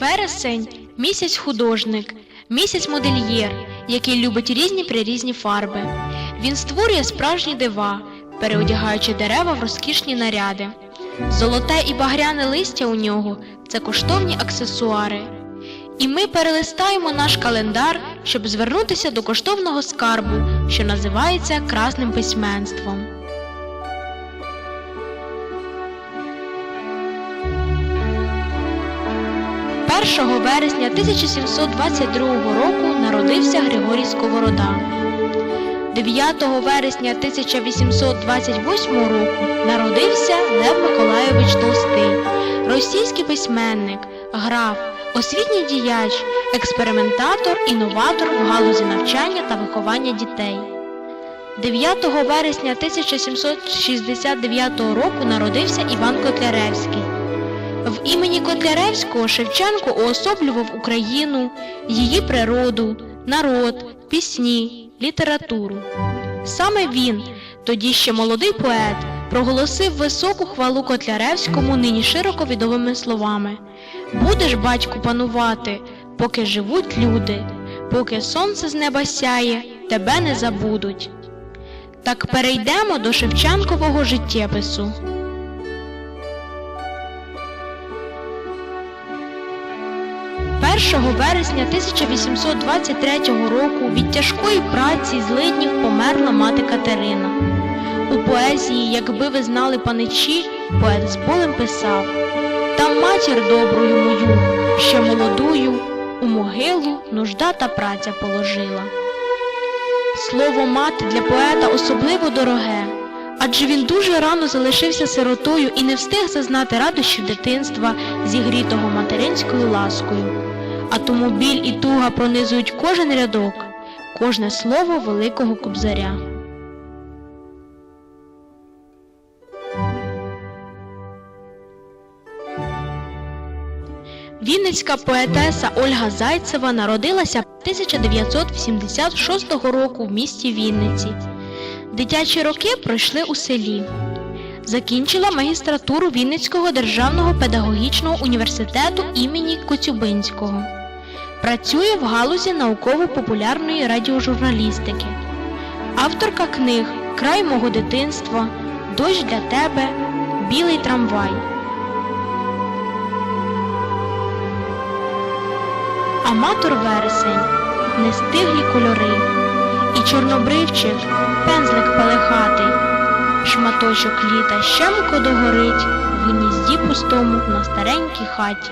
Вересень місяць художник, місяць модельєр, який любить різні прирізні фарби. Він створює справжні дива, переодягаючи дерева в розкішні наряди. Золоте і багряне листя у нього це коштовні аксесуари. І ми перелистаємо наш календар, щоб звернутися до коштовного скарбу, що називається красним письменством. 1 вересня 1722 року народився Григорій Сковорода. 9 вересня 1828 року народився Лев Миколайович Толстий, російський письменник, граф, освітній діяч, експериментатор, інноватор в галузі навчання та виховання дітей. 9 вересня 1769 року народився Іван Котляревський. В імені Котляревського Шевченко уособлював Україну, її природу, народ, пісні, літературу. Саме він, тоді ще молодий поет, проголосив високу хвалу Котляревському нині широко відомими словами Будеш, батьку, панувати, поки живуть люди, поки сонце з неба сяє, тебе не забудуть. Так перейдемо до Шевченкового життєпису. 1 вересня 1823 року від тяжкої праці злиднів померла мати Катерина. У поезії, якби ви знали паничі, поет з болем писав Там матір доброю мою, ще молодую, у могилу нужда та праця положила. Слово мати для поета особливо дороге, адже він дуже рано залишився сиротою і не встиг зазнати радощів дитинства, зігрітого материнською ласкою. А тому біль і туга пронизують кожен рядок, кожне слово великого кобзаря. Вінницька поетеса Ольга Зайцева народилася 1986 року в місті Вінниці. Дитячі роки пройшли у селі. Закінчила магістратуру Вінницького державного педагогічного університету імені Коцюбинського. Працює в галузі науково-популярної радіожурналістики. Авторка книг Край мого дитинства, Дощ для тебе, Білий трамвай. Аматор вересень, нестиглі кольори, і чорнобривчик, пензлик пелехатий, шматочок літа щемко догорить в гнізді пустому на старенькій хаті.